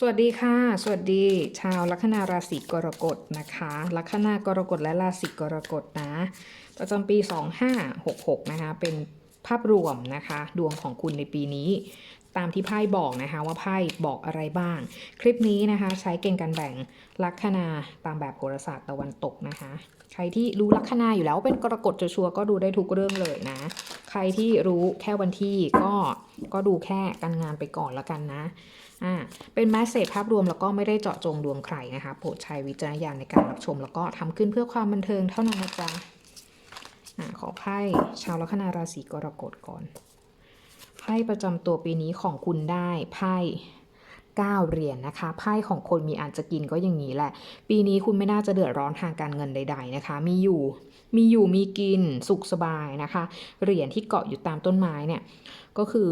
สวัสดีค่ะ สวัสดี ชาวลัคนาราศีกรกฎนะคะ ลัคนากรกฎและราศีกรกฎนะ ประจำปี 2566 นะคะ เป็นภาพรวมนะคะ ดวงของคุณในปีนี้ ตามที่ไพ่บอกนะคะว่าไพ่บอกอะไรบ้าง คลิปนี้นะคะ ใช้เกณฑ์การแบ่งลัคนาตามแบบโหราศาสตร์ตะวันตกนะคะ ใครที่รู้ลัคนาอยู่แล้วเป็นกรกฎจะชัวร์ก็ดูได้ทุกเรื่องเลยนะ ใครที่รู้แค่วันที่ก็ก็ดูแค่การงานไปก่อนละกันนะ อ่าเป็นแมสเซจภาพรวมแล้วก็ไม่ได้เจาะจงดวงใครนะคะโปรดใช้วิจารณญาณในการรับชม แล้วก็ทำขึ้นเพื่อความบันเทิงเท่านั้นนะจ๊ะอ่าขอไพ่ชาวลัคนาราศีกรกฎก่อนไพ่ประจำตัวปีนี้ของคุณได้ไพ่ 9 เหรียญนนะคะไพ่ของคนมีอันจะกินก็อย่างนี้แหละ ปีนี้คุณไม่น่าจะเดือดร้อนทางการเงินใด ๆนะคะ มีอยู่มีอยู่มีกินสุขสบายนะคะ เหรียญที่เกาะอยู่ตามต้นไม้เนี่ยก็คือ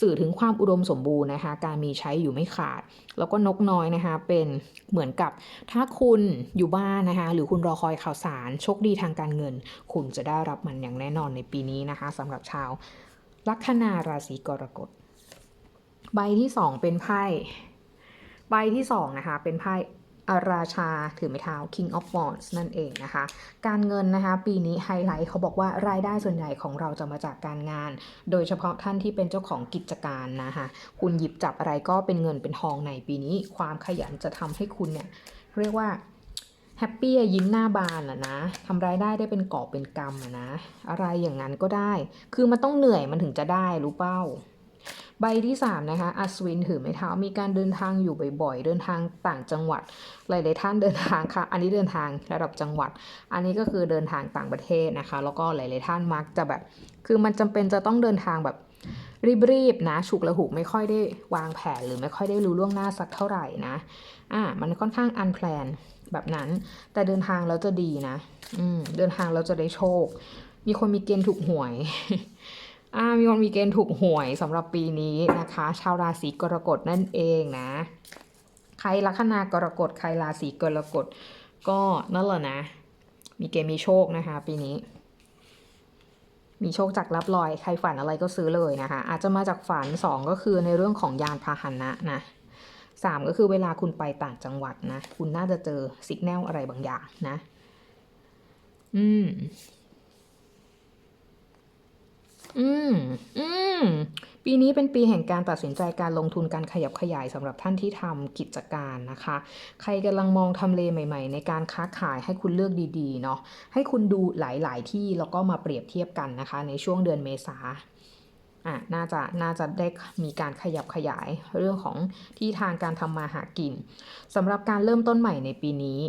สื่อถึงความอุดมสมบูรณ์นะคะ การมีใช้อยู่ไม่ขาด แล้วก็นกน้อยนะคะ เป็นเหมือนกับถ้าคุณอยู่บ้านนะคะ หรือคุณรอคอยข่าวสารโชคดีทางการเงิน คุณจะได้รับมันอย่างแน่นอนในปีนี้นะคะสำหรับชาวลัคนาราศีกรกฎ ใบที่สองเป็นไพ่ ใบที่สองนะคะ เป็นไพ่อาราชาถือไม้เท้า King of Wands นั่นเองนะคะ การเงินนะคะ ปีนี้ไฮไลท์เขาบอกว่ารายได้ส่วนใหญ่ของเราจะมาจากการงาน โดยเฉพาะท่านที่เป็นเจ้าของกิจการนะคะคุณหยิบจับอะไรก็เป็นเงินเป็นทองในปีนี้ ความขยันจะทำให้คุณเนี่ย เรียกว่าแฮปปี้ยิ้มหน้าบานอะนะทำรายได้ได้เป็นกอบเป็นกำอะนะ อะไรอย่างนั้นก็ได้ คือมันต้องเหนื่อยมันถึงจะได้รู้เป้า ใบที่ 3 นะคะ อัศวินถือไม้เท้า มีการเดินทางอยู่บ่อยๆ เดินทางต่างจังหวัด หลายๆท่านเดินทางค่ะ อันนี้เดินทางระดับจังหวัด อันนี้ก็คือเดินทางต่างประเทศนะคะ แล้วก็หลายๆท่านมักจะแบบ คือมันจำเป็นจะต้องเดินทางแบบรีบๆนะฉุกละหุกไม่ค่อยได้วางแผนหรือไม่ค่อยได้รู้ล่วงหน้าสักเท่าไหร่นะ อ่า มันค่อนข้างอันแพลนแบบนั้น แต่เดินทางแล้วจะดีนะ อืม เดินทางแล้วจะได้โชค มีคนมีเกณฑ์ถูกหวย มีคนมีเกณฑ์ถูกหวยสำหรับปีนี้นะคะ ชาวราศีกรกฎนั่นเองนะ ใครลัคนากรกฎใครราศีกรกฎก็นั่นแหละนะ มีเกณฑ์มีโชคนะคะ ปีนี้ มีโชคจากรับลอย ใครฝันอะไรก็ซื้อเลยนะคะ อาจจะมาจากฝันสองก็คือในเรื่องของยานพาหนะนะสามก็คือเวลาคุณไปต่างจังหวัดนะ คุณน่าจะเจอสิกแนลอะไรบางอย่างนะ อืม อืม อืม ปีนี้เป็นปีแห่งการตัดสินใจการลงทุนการขยับขยายสำหรับท่านที่ทำกิจการนะคะ ใครกำลังมองทำเลใหม่ ๆ ในการค้าขายให้คุณเลือกดีๆ เนาะ ให้คุณดูหลายๆ ที่แล้วก็มาเปรียบเทียบกันนะคะ ในช่วงเดือนเมษาอะน่าจะน่าจะได้มีการขยับขยายเรื่องของที่ทางการทำมาหากินสำหรับการเริ่มต้นใหม่ในปีนี้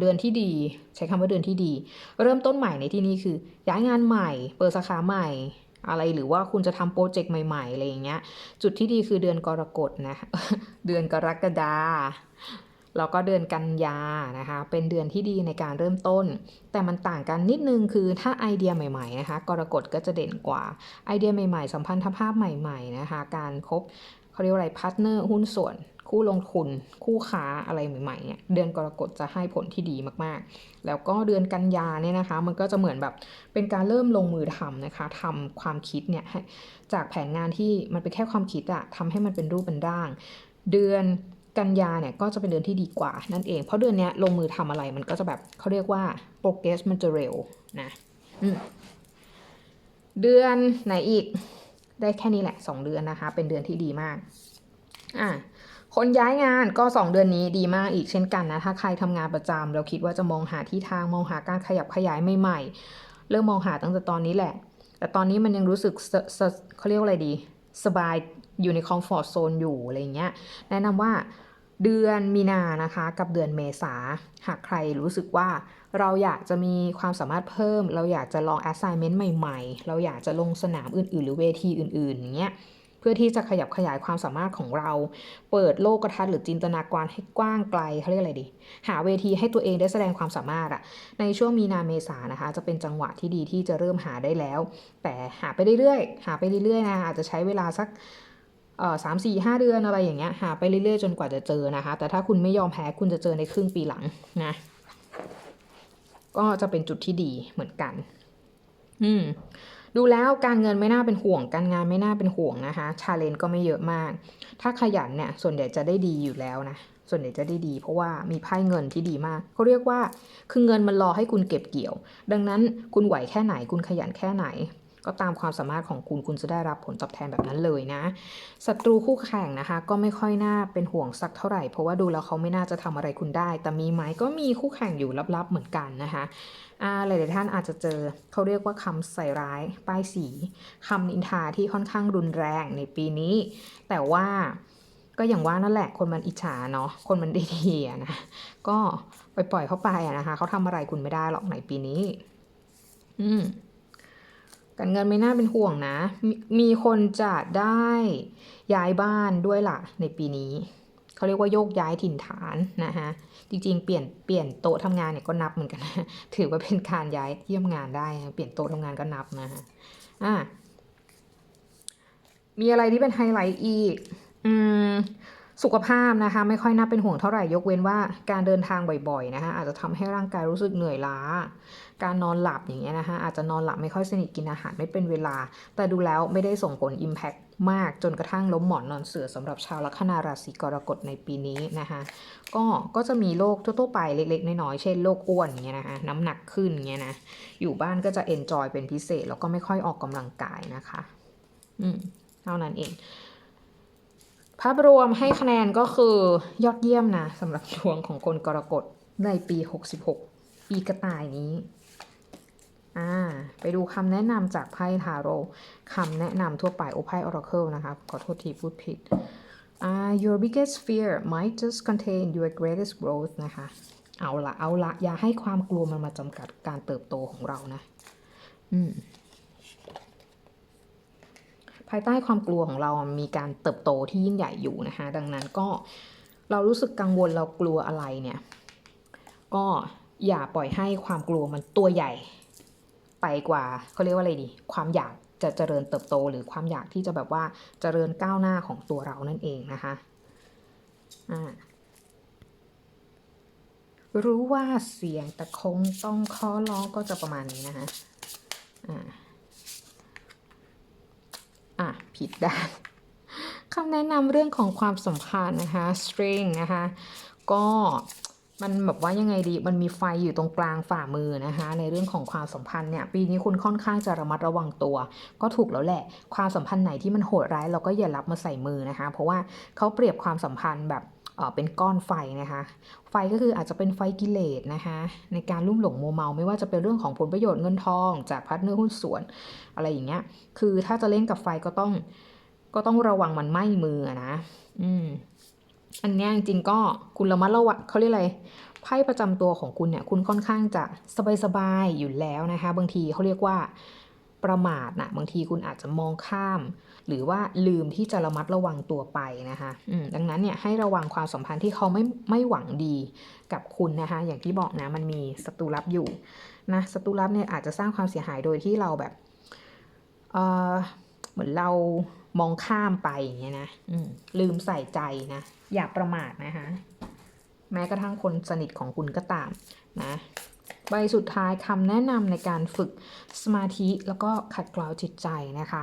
เดือนที่ดี ใช้คำว่าเดือนที่ดี เริ่มต้นใหม่ในที่นี้คือย้ายงานใหม่ เปิดสาขาใหม่ อะไรหรือว่าคุณจะทำโปรเจกต์ใหม่ๆอะไรอย่างเงี้ย จุดที่ดีคือเดือนกรกฎนะเดือนกรกฎาแล้วก็เดือนกันยานะคะ เป็นเดือนที่ดีในการเริ่มต้น แต่มันต่างกันนิดนึงคือถ้าไอเดียใหม่ๆนะคะกรกฎก็จะเด่นกว่าไอเดียใหม่ๆ สัมพันธภาพใหม่ๆนะคะ การคบเขาเรียกว่าอะไรพาร์ทเนอร์หุ้นส่วน คู่ลงทุน คู่ค้าอะไรใหม่ๆเนี่ยเดือนกรกฎจะให้ผลที่ดีมากๆ แล้วก็เดือนกันยาเนี่ยนะคะ มันก็จะเหมือนแบบเป็นการเริ่มลงมือทำนะคะทำความคิดเนี่ยจากแผนงานที่มันเป็นแค่ความคิดอะทำให้มันเป็นรูปเป็นร่าง เดือนกันยาเนี่ยก็จะเป็นเดือนที่ดีกว่านั่นเอง เพราะเดือนนี้ลงมือทำอะไรมันก็จะแบบเขาเรียกว่า progress มันจะเร็วนะเดือนไหนอีก ได้แค่นี้แหละ 2 เดือนนะคะ เป็นเดือนที่ดีมาก อะ คนย้ายงานก็ 2 เดือนนี้ดีมากอีกเช่นกันนะ ถ้าใครทำงานประจำเราคิดว่าจะมองหาที่ทางมองหาการขยับขยายใหม่ๆ เริ่มมองหาตั้งแต่ตอนนี้แหละ แต่ตอนนี้มันยังรู้สึกเขาเรียกอะไรดี สบายอยู่ในคอมฟอร์ทโซนอยู่อะไรเงี้ย แนะนำว่าเดือนมีนานะคะ กับเดือนเมษาหากใครรู้สึกว่าเราอยากจะมีความสามารถเพิ่ม เราอยากจะลอง assignment ใหม่ ๆ เราอยากจะลงสนามอื่น ๆ หรือเวทีอื่น ๆ อย่างเงี้ย พื่อที่จะขยับขยายความสามารถของเรา เปิดโลกทัศน์หรือจินตนาการให้กว้างไกลเขาเรียกอะไรดี หาเวทีให้ตัวเองได้แสดงความสามารถอะในช่วงมีนาเมษานะคะ จะเป็นจังหวะที่ดีที่จะเริ่มหาได้แล้ว แต่หาไปเรื่อยๆหาไปเรื่อยๆนะอาจจะใช้เวลาสักสามสี่ห้าเดือนอะไรอย่างเงี้ยหาไปเรื่อยๆจนกว่าจะเจอนะคะ แต่ถ้าคุณไม่ยอมแพ้คุณจะเจอในครึ่งปีหลังนะก็จะเป็นจุดที่ดีเหมือนกัน อืม ดูแล้วการเงินไม่น่าเป็นห่วง การงานไม่น่าเป็นห่วงนะคะ ชาเลนจ์ก็ไม่เยอะมาก ถ้าขยันเนี่ยส่วนใหญ่จะได้ดีอยู่แล้วนะ ส่วนใหญ่จะได้ดี เพราะว่ามีไพ่เงินที่ดีมากเขาเรียกว่าคือเงินมันรอให้คุณเก็บเกี่ยว ดังนั้นคุณไหวแค่ไหนคุณขยันแค่ไหน ก็ตามความสามารถของคุณคุณจะได้รับผลตอบแทนแบบนั้นเลยนะศัตรูคู่แข่งนะคะ ก็ไม่ค่อยน่าเป็นห่วงสักเท่าไหร่ เพราะว่าดูแล้วเขาไม่น่าจะทำอะไรคุณได้ แต่มีไหมก็มีคู่แข่งอยู่ลับๆเหมือนกันนะคะอ่าหลายๆท่านอาจจะเจอเขาเรียกว่าคำใส่ร้าย ป้ายสีคำนินทาที่ค่อนข้างรุนแรงในปีนี้ แต่ว่าก็อย่างว่านั่นแหละคนมันอิจฉาเนาะคนมันดีๆนะก็ปล่อยๆเขาไปนะคะเขาทำอะไรคุณไม่ได้หรอกในปีนี้ อืม การเงินไม่น่าเป็นห่วงนะมีมีคนจะได้ย้ายบ้านด้วยล่ะในปีนี้ เขาเรียกว่าโยกย้ายถิ่นฐานนะคะจริงๆ เปลี่ยนเปลี่ยนโต๊ะทำงานเนี่ยก็นับเหมือนกันนะถือว่าเป็นการย้ายเยี่ยมงานได้ เปลี่ยนโต๊ะทำงานก็นับนะฮะอะมีอะไรที่เป็นไฮไลท์อีก อืม สุขภาพนะคะ ไม่ค่อยน่าเป็นห่วงเท่าไหร่ยกเว้นว่าการเดินทางบ่อยๆนะคะอาจจะทำให้ร่างกายรู้สึกเหนื่อยล้า การนอนหลับอย่างเงี้ยนะคะอาจจะนอนหลับไม่ค่อยสนิทกินอาหารไม่เป็นเวลา แต่ดูแล้วไม่ได้ส่งผล Impact มากจนกระทั่งล้มหมอนนอนเสือสำหรับชาวลัคนาราศีกรกฎในปีนี้นะคะก็ก็จะมีโรคทั่วๆไปเล็ก ๆ น้อยๆเช่นโรคอ้วนเงี้ยนะคะน้ำหนักขึ้นเงี้ยนะอยู่บ้านก็จะ enjoy เป็นพิเศษ แล้วก็ไม่ค่อยออกกำลังกายนะคะ อืมเท่านั้นเอง ภาพรวมให้คะแนนก็คือยอดเยี่ยมนะสำหรับดวงของคนกรกฎในปี 66 ปีกระต่ายนี้อ่าไปดูคำแนะนำจากไพ่ทาโร่คำแนะนำทั่วไปโอไพ่ Oracle นะคะขอโทษทีพูดผิดอ่า your biggest fear might just contain your greatest growth นะคะ เอาละเอาละอย่าให้ความกลัวมันมาจำกัดการเติบโตของเรานะ อืม ภายใต้ความกลัวของเรามีการเติบโตที่ยิ่งใหญ่อยู่นะคะดังนั้นก็เรารู้สึกกังวลเรากลัวอะไรเนี่ย ก็อย่าปล่อยให้ความกลัวมันตัวใหญ่ ไปกว่าเขาเรียกว่าอะไรดี ความอยากจะเจริญเติบโต หรือความอยากที่จะแบบว่าเจริญก้าวหน้าของตัวเรานั่นเองนะคะอ่ารู้ว่าเสียงแต่คงต้องขอร้องก็จะประมาณนี้นะคะอ่า อะผิดด้านคำแนะนำเรื่องของความสัมพันธ์นะคะ string นะคะ ก็มันแบบว่ายังไงดี มันมีไฟอยู่ตรงกลางฝ่ามือนะคะ ในเรื่องของความสัมพันธ์เนี่ยปีนี้คุณค่อนข้างจะระมัดระวังตัว ก็ถูกแล้วแหละ ความสัมพันธ์ไหนที่มันโหดร้ายเราก็อย่ารับมาใส่มือนะคะ เพราะว่าเขาเปรียบความสัมพันธ์แบบ เป็นก้อนไฟนะคะ ไฟก็คืออาจจะเป็นไฟกิเลสนะคะ ในการลุ่มหลงโมเมาไม่ว่าจะเป็นเรื่องของผลประโยชน์เงินทอง จากพาร์ทเนอร์หุ้นส่วน อะไรอย่างเงี้ย คือถ้าจะเล่นกับไฟก็ต้องก็ต้องระวังมันไหม้มือนะ อืม อันเนี้ยจริงๆก็คุณระมัดระวังเขาเรียกอะไรไพ่ประจำตัวของคุณเนี่ยคุณค่อนข้างจะสบายๆอยู่แล้วนะคะ บางทีเขาเรียกว่า ประมาทนะบางทีคุณอาจจะมองข้าม หรือว่าลืมที่จะระมัดระวังตัวไปนะคะดังนั้นเนี่ยให้ระวังความสัมพันธ์ที่เขาไม่ไม่หวังดีกับคุณนะคะอย่างที่บอกนะมันมีศัตรูลับอยู่นะศัตรูลับเนี่ยอาจจะสร้างความเสียหายโดยที่เราแบบเออเหมือนเรามองข้ามไปอย่างเงี้ยนะลืมใส่ใจนะอย่าประมาทนะคะแม้กระทั่งคนสนิทของคุณก็ตามนะ ใบสุดท้ายคำแนะนำในการฝึกสมาธิแล้วก็ขัดเกลาจิตใจนะคะ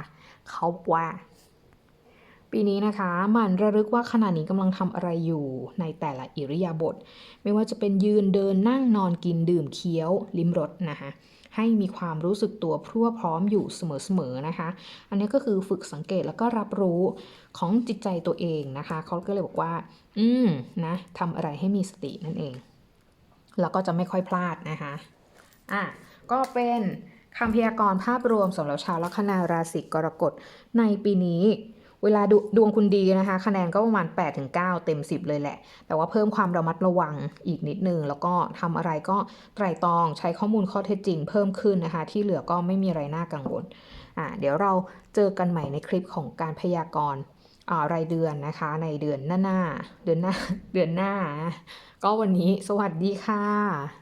เขาบอกว่า ปีนี้นะคะหมันระลึกว่าขณะนี้กำลังทำอะไรอยู่ในแต่ละอิริยาบถไม่ว่าจะเป็นยืนเดินนั่งนอนกินดื่มเคี้ยว ลิ้มรสนะคะให้มีความรู้สึกตัวพรั่วพร้อมอยู่เสมอๆนะคะ อันนี้ก็คือฝึกสังเกตแล้วก็รับรู้ของจิตใจตัวเองนะคะ เขาก็เลยบอกว่า อืมนะทำอะไรให้มีสตินั่นเอง แล้วก็จะไม่ค่อยพลาดนะคะอะก็เป็นคำพยากรณ์ภาพรวมสำหรับชาวลัคนาราศีกรกฎในปีนี้เวลาดดวงคุณดีนะคะ คะแนนก็ประมาณ 8-9 เต็ม 10 เลยแหละ แต่ว่าเพิ่มความระมัดระวังอีกนิดนึง แล้วก็ทำอะไรก็ไตร่ตรองใช้ข้อมูลข้อเท็จจริงเพิ่มขึ้นนะคะ ที่เหลือก็ไม่มีอะไรน่ากังวลอ่าเดี๋ยวเราเจอกันใหม่ในคลิปของการพยากรณ์ รายเดือนนะคะ ในเดือนหน้าเดือนหน้าเดือนหน้า ก็วันนี้สวัสดีค่ะ